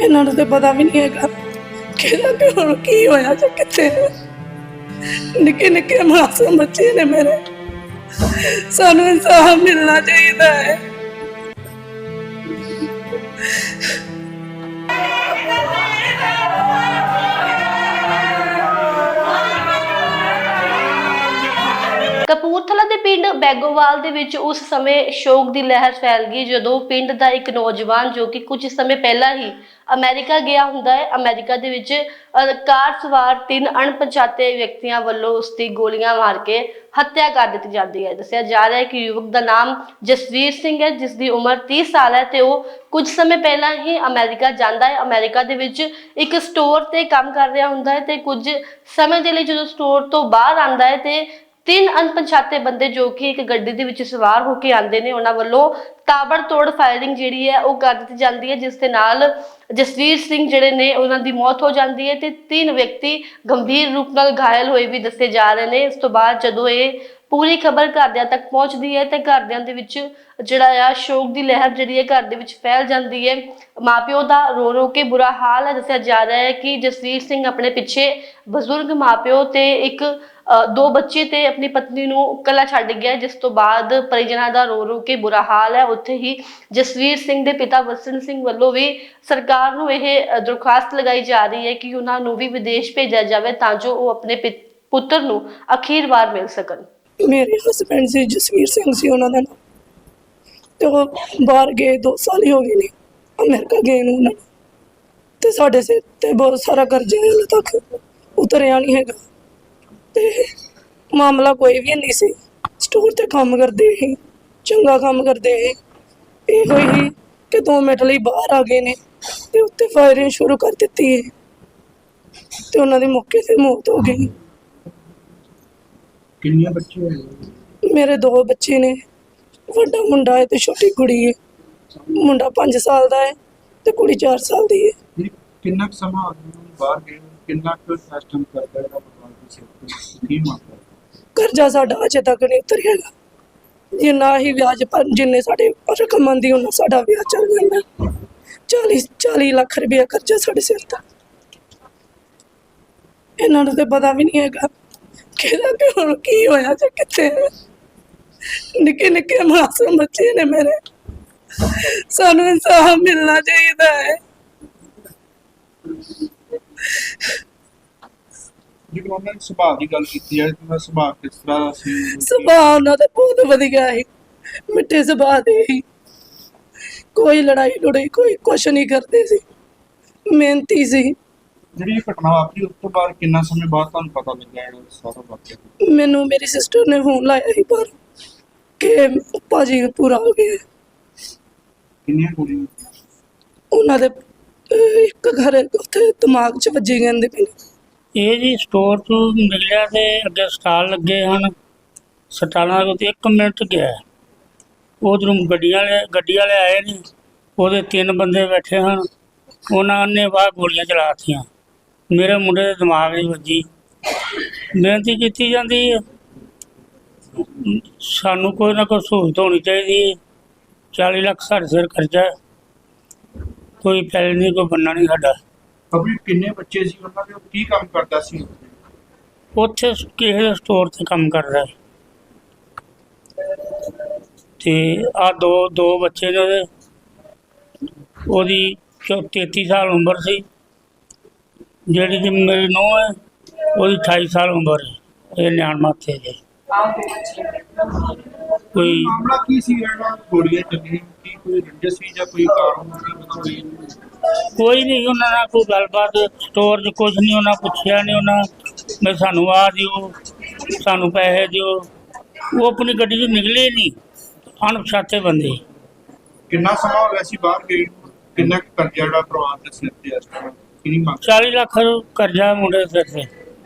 ਇਹਨਾਂ ਨੂੰ ਤੇ ਪਤਾ ਵੀ ਨਹੀਂ ਹੈਗਾ ਕਿਹਦਾ ਪਿਓ ਨੂੰ ਕੀ ਹੋਇਆ ਜਾਂ ਕਿੱਥੇ ਹੈ। ਨਿੱਕੇ ਨਿੱਕੇ ਮਾਸੂਮ ਬੱਚੇ ਨੇ ਮੇਰੇ ਸਾਨੂੰ ਇਨਸਾਫ ਮਿਲਣਾ ਚਾਹੀਦਾ ਹੈ ਬੈਗੋਵਾਲ ਦੇ ਵਿੱਚ ਉਸ ਸਮੇਂ ਸ਼ੋਕ ਦੀ ਲਹਿਰ ਫੈਲ ਗਈ ਜਦੋਂ ਪਿੰਡ ਦਾ ਇੱਕ ਨੌਜਵਾਨ ਜੋ ਕਿ ਕੁਝ ਸਮੇਂ ਪਹਿਲਾਂ ਹੀ ਅਮਰੀਕਾ ਗਿਆ ਹੁੰਦਾ ਹੈ, ਅਮਰੀਕਾ ਦੇ ਵਿੱਚ ਕਾਰ ਸਵਾਰ ਤਿੰਨ ਅਣਪਛਾਤੇ ਵਿਅਕਤੀਆਂ ਵੱਲੋਂ ਉਸ ਦੀ ਗੋਲੀਆਂ ਮਾਰ ਕੇ ਹੱਤਿਆ ਕਰ ਦਿੱਤੀ ਜਾਂਦੀ ਹੈ। ਦੱਸਿਆ ਜਾ ਰਿਹਾ ਹੈ ਕਿ ਯੁਵਕ ਦਾ ਨਾਮ ਜਸਵੀਰ ਸਿੰਘ ਹੈ, ਜਿਸ ਦੀ ਉਮਰ 30 ਸਾਲ ਹੈ ਤੇ ਉਹ ਕੁਝ ਸਮੇਂ ਪਹਿਲਾਂ ਹੀ ਅਮਰੀਕਾ ਜਾਂਦਾ ਹੈ। ਅਮਰੀਕਾ ਦੇ ਵਿੱਚ ਇੱਕ ਸਟੋਰ ਤੇ ਕੰਮ ਕਰ ਰਿਹਾ ਹੁੰਦਾ ਹੈ ਤੇ ਕੁਝ ਸਮੇਂ ਦੇ ਲਈ ਜਦੋਂ ਸਟੋਰ ਤੋਂ ਬਾਹਰ ਆਂਦਾ ਹੈ ਤੇ ਤਿੰਨ ਅਣਪਛਾਤੇ ਬੰਦੇ ਜੋ ਕਿ ਇੱਕ ਗੱਡੀ ਦੇ ਵਿੱਚ ਸਵਾਰ ਹੋ ਕੇ ਆਉਂਦੇ ਨੇ, ਉਹਨਾਂ ਵੱਲੋਂ ਤਾਬੜਤੋੜ ਫਾਇਰਿੰਗ ਜਿਹੜੀ ਹੈ ਉਹ ਕਰ ਦਿੱਤੀ ਜਾਂਦੀ ਹੈ, ਜਿਸ ਦੇ ਨਾਲ ਜਸਵੀਰ ਸਿੰਘ ਜਿਹੜੇ ਨੇ, ਉਹਨਾਂ ਦੀ ਮੌਤ ਹੋ ਜਾਂਦੀ ਹੈ ਤੇ ਤਿੰਨ ਵਿਅਕਤੀ ਗੰਭੀਰ ਰੂਪ ਨਾਲ ਘਾਇਲ ਹੋਏ ਵੀ ਦੱਸੇ ਜਾ ਰਹੇ ਨੇ। ਇਸ ਤੋਂ ਬਾਅਦ ਜਦੋਂ ਇਹ ਪੂਰੀ ਖਬਰ ਘਰਦਿਆਂ ਤੱਕ ਪਹੁੰਚਦੀ ਹੈ ਤੇ ਘਰਦਿਆਂ ਦੇ ਵਿੱਚ ਜਿਹੜਾ ਆ, ਸ਼ੋਕ ਦੀ ਲਹਿਰ ਜਿਹੜੀ ਹੈ ਘਰ ਦੇ ਵਿੱਚ ਫੈਲ ਜਾਂਦੀ ਹੈ। ਮਾਪਿਓ ਦਾ ਰੋ ਰੋ ਕੇ ਬੁਰਾ ਹਾਲ ਹੈ ਦੱਸਿਆ ਜਾ ਰਿਹਾ ਹੈ ਕਿ ਜਸਵੀਰ ਸਿੰਘ ਆਪਣੇ ਪਿੱਛੇ ਬਜ਼ੁਰਗ ਮਾਪਿਓ ਤੇ ਇੱਕ ਦੋ ਬੱਚੇ ਤੇ ਆਪਣੀ ਪਤਨੀ ਨੂੰ ਇਕੱਲਾ ਛੱਡ ਗਿਆ ਜਿਸ ਤੋਂ ਬਾਅਦ ਪਰਿਜਨਾਂ ਦਾ ਰੋ ਰੋ ਕੇ ਬੁਰਾ ਹਾਲ ਹੈ। ਉੱਥੇ ਹੀ ਜਸਵੀਰ ਸਿੰਘ ਦੇ ਪਿਤਾ ਵਸਨ ਸਿੰਘ ਵੱਲੋਂ ਵੀ ਸਰਕਾਰ ਨੂੰ ਇਹ ਦਰਖਾਸਤ ਲਗਾਈ ਜਾ ਰਹੀ ਹੈ ਕਿ ਉਹਨਾਂ ਨੂੰ ਵੀ ਵਿਦੇਸ਼ ਭੇਜਿਆ ਜਾਵੇ ਤਾਂ ਜੋ ਉਹ ਆਪਣੇ ਪਿ- ਪੁੱਤਰ ਨੂੰ ਅਖੀਰ ਵਾਰ ਮਿਲ ਸਕਣ। ਮੇਰੇ ਹਸਬੰਡ ਸੀ, ਜਸਵੀਰ ਸਿੰਘ ਸੀ ਉਹਨਾਂ ਦਾ ਨਾਮ। ਤੇ ਉਹ ਬਾਹਰ ਗਏ 2 ਸਾਲ ਹੀ ਹੋ ਗਏ ਨੇ, ਅਮਰੀਕਾ ਗਏ ਨੂੰ ਉਹਨਾਂ ਨੂੰ। ਤੇ ਸਾਡੇ ਸਿਰ ਤੇ ਬਹੁਤ ਸਾਰਾ ਕਰਜ਼ਾ ਹੈ ਹਾਲੇ ਤੱਕ, ਉਤਰਿਆ ਨਹੀਂ ਹੈਗਾ। ਤੇ ਮਾਮਲਾ ਕੋਈ ਵੀ ਨਹੀਂ ਸੀ। ਸਟੋਰ ਤੇ ਕੰਮ ਕਰਦੇ ਸੀ, ਚੰਗਾ ਕੰਮ ਕਰਦੇ ਸੀ। ਇਹੋ ਹੀ ਕਿ 2 ਮਿੰਟ ਲਈ ਬਾਹਰ ਆ ਗਏ ਨੇ ਤੇ ਉੱਤੇ ਫਾਇਰਿੰਗ ਸ਼ੁਰੂ ਕਰ ਦਿੱਤੀ ਹੈ ਤੇ ਉਹਨਾਂ ਦੀ ਮੌਕੇ ਤੇ ਮੌਤ ਹੋ ਗਈ। ਕਿੰਨੀਆਂ ਬੱਚੇ ਹੋਏ ਮੇਰੇ ਦੋ ਬੱਚੇ ਨੇ। ਵੱਡਾ ਮੁੰਡਾ ਹੈ ਤੇ ਛੋਟੀ ਕੁੜੀ ਹੈ। ਮੁੰਡਾ 5 ਸਾਲ ਦਾ ਹੈ ਤੇ ਕੁੜੀ 4 ਸਾਲ ਦੀ ਹੈ। ਕਿੰਨਾ ਕੁ ਸਮਾਂ ਆਦਮੀ ਨੂੰ ਬਾਹਰ ਗਏ ਨੂੰ? ਕਿੰਨਾ ਕੁ ਸਿਸਟਮ ਕਰਦਾ ਹੈ ਪਰਿਵਾਰ ਦੇ ਸਿਰ ਤੇ ਕੀ ਮੰਗਦਾ ਕਰਜ਼ਾ ਸਾਡਾ ਅਜੇ ਤੱਕ ਨਹੀਂ ਉਤਰਿਆ ਹੈਗਾ ਜਿੰਨਾ ਹੀ ਵਿਆਜ ਪਰ ਜਿੰਨੇ ਸਾਡੇ ਰਕਮ ਆਉਂਦੀ ਉਹਨਾਂ ਸਾਡਾ ਵਿਆਜ ਚੱਲ ਜਾਂਦਾ। 40 40 ਲੱਖ ਰੁਪਏ ਕਰਜ਼ਾ ਸਾਡੇ ਸਿਰ ਤੇ। ਇਹਨਾਂ ਨੂੰ ਤੇ ਪਤਾ ਵੀ ਨਹੀਂ ਹੈਗਾ। ਕਿਹਦਾ ਪਿਓ ਨੂੰ ਕੀ ਹੋਇਆ ਜਾਂ ਕਿੱਥੇ। ਨਿੱਕੇ ਨਿੱਕੇ ਮਾਸੂਮ ਬੱਚੇ ਨੇ ਮੇਰੇ। ਸਾਨੂੰ ਇਨਸਾਫ ਮਿਲਣਾ ਚਾਹੀਦਾ ਹੈ। ਜਿਵੇਂ ਉਹਨਾਂ ਨੇ ਸੁਭਾਅ ਦੀ ਗੱਲ ਕੀਤੀ ਹੈ ਕਿ ਸੁਭਾਅ ਕਿਸ ਤਰ੍ਹਾਂ ਦਾ ਸੀ? ਸੁਭਾਅ ਉਹਨਾਂ ਦਾ ਬਹੁਤ ਵਧੀਆ ਹੈ ਮਿੱਠੇ ਸੁਭਾਅ ਦੇ ਹੀ ਕੋਈ ਲੜਾਈ ਲੜਾਈ ਕੋਈ ਕੁਛ ਨਹੀਂ ਕਰਦੇ ਸੀ। ਮਿਹਨਤੀ ਸੀ। ਜਿਹੜੀ ਇਹ ਘਟਨਾ ਵਾਪਰੀ ਉਸ ਤੋਂ ਬਾਅਦ ਕਿੰਨਾ ਸਮੇਂ ਬਾਅਦ ਤੁਹਾਨੂੰ ਪਤਾ ਲੱਗਿਆ ਇਹ ਸਾਰਾ ਵਾਕਿਆ ਮੈਨੂੰ ਮੇਰੀ ਸਿਸਟਰ ਨੇ ਫੋਨ ਲਾਇਆ ਸੀ ਪਰ ਕਿ ਭਾਜੀ ਪੂਰਾ ਹੋ ਗਿਆ ਕਿੰਨੀਆਂ ਕੁੜੀਆਂ? ਉਹਨਾਂ ਦੇ ਅਹ, ਇੱਕ ਘਰ ਉੱਥੇ ਦਿਮਾਗ 'ਚ ਵੱਜੀ ਕਹਿੰਦੇ ਪਏ ਨੇ। ਇਹ ਜੀ ਸਟੋਰ ਤੋਂ ਨਿਕਲਿਆ ਤੇ ਅੱਗੇ ਸਟਾਲ ਲੱਗੇ ਹਨ। ਸਟਾਲਾਂ ਦੇ ਉੱਤੇ 1 ਮਿੰਟ ਗਿਆ। ਉਧਰੋਂ ਗੱਡੀਆਂ ਵਾਲੇ ਗੱਡੀ ਵਾਲੇ ਆਏ ਨੇ। ਉਹਦੇ ਤਿੰਨ ਬੰਦੇ ਬੈਠੇ ਹਨ। ਉਹਨਾਂ ਨੇ ਬਾਹਰ ਗੋਲੀਆਂ ਚਲਾਤੀਆਂ ਮੇਰੇ ਮੁੰਡੇ ਦੇ ਦਿਮਾਗ 'ਚ ਵੱਜੀ। ਬੇਨਤੀ ਕੀਤੀ ਜਾਂਦੀ ਹੈ। ਸਾਨੂੰ ਕੋਈ ਨਾ ਕੋਈ ਸਹੂਲਤ ਹੋਣੀ ਚਾਹੀਦੀ ਹੈ। 40 ਲੱਖ ਸਾਡੇ ਸਿਰ ਖਰਚਾ ਹੈ। ਕੋਈ ਪੈਲ ਨਹੀਂ ਕੋਈ ਬੰਨਾ ਨਹੀਂ ਸਾਡਾ। ਅਭੀ ਕਿੰਨੇ ਬੱਚੇ ਸੀ ਉਹਨਾਂ ਦੇ? ਉਹ ਕੀ ਕੰਮ ਕਰਦਾ ਸੀ? ਉੱਥੇ ਕਿਸੇ ਦੇ ਸਟੋਰ ਤੇ ਕੰਮ ਕਰਦਾ ਹੈ ਤੇ ਆ ਦੋ ਦੋ ਬੱਚੇ ਨੇ ਉਹਦੇ। ਉਹਦੀ ਚੌ- 33 ਸਾਲ ਉਮਰ ਸੀ। ਜਿਹੜੀ ਕਿ ਮੇਰੀ ਨੂੰਹ ਹੈ ਉਹਦੀ 28 ਸਾਲ ਉਮਰ ਹੈ। ਇਹ ਨਿਆਣ ਮਾਥੇ ਦੇ। ਕੋਈ ਮਾਮਲਾ ਕੀ ਸੀ ਜਿਹੜਾ ਗੋਲੀਆਂ ਚੱਲੀਆਂ? ਕੀ ਕੋਈ ਰੰਜਿਸ਼ ਸੀ ਜਾਂ ਕੋਈ ਕਾਰਨ ਸੀ ਕੋਈ ਕੋਈ ਨਹੀਂ ਉਹਨਾਂ ਨਾਲ ਕੋਈ ਗੱਲਬਾਤ ਸਟੋਰ 'ਚ ਕੁਝ ਨਹੀਂ ਉਹਨਾਂ ਪੁੱਛਿਆ ਨਹੀਂ ਉਹਨਾਂ ਮੈਂ ਸਾਨੂੰ ਆ ਦਿਓ ਸਾਨੂੰ ਪੈਸੇ ਦਿਓ। ਉਹ ਆਪਣੀ ਗੱਡੀ 'ਚ ਨਿਕਲੇ ਨਹੀਂ ਅਣਪਛਾਤੇ ਬੰਦੇ। ਕਿੰਨਾ ਸਮਾਂ ਹੋ ਗਿਆ ਸੀ ਬਾਹਰ ਗਏ? ਕਿੰਨਾ ਕੁ ਕਰਜ਼ਾ ਜਿਹੜਾ ਪਰਿਵਾਰ ਦੇ ਸਿਰ ਤੇ ਇਸ ਤਰ੍ਹਾਂ ਕਿੰਨੀ ਮੰਗ? 40 ਲੱਖ ਕਰਜ਼ਾ ਮੁੰਡੇ ਦੇ ਸਿਰ ਤੇ।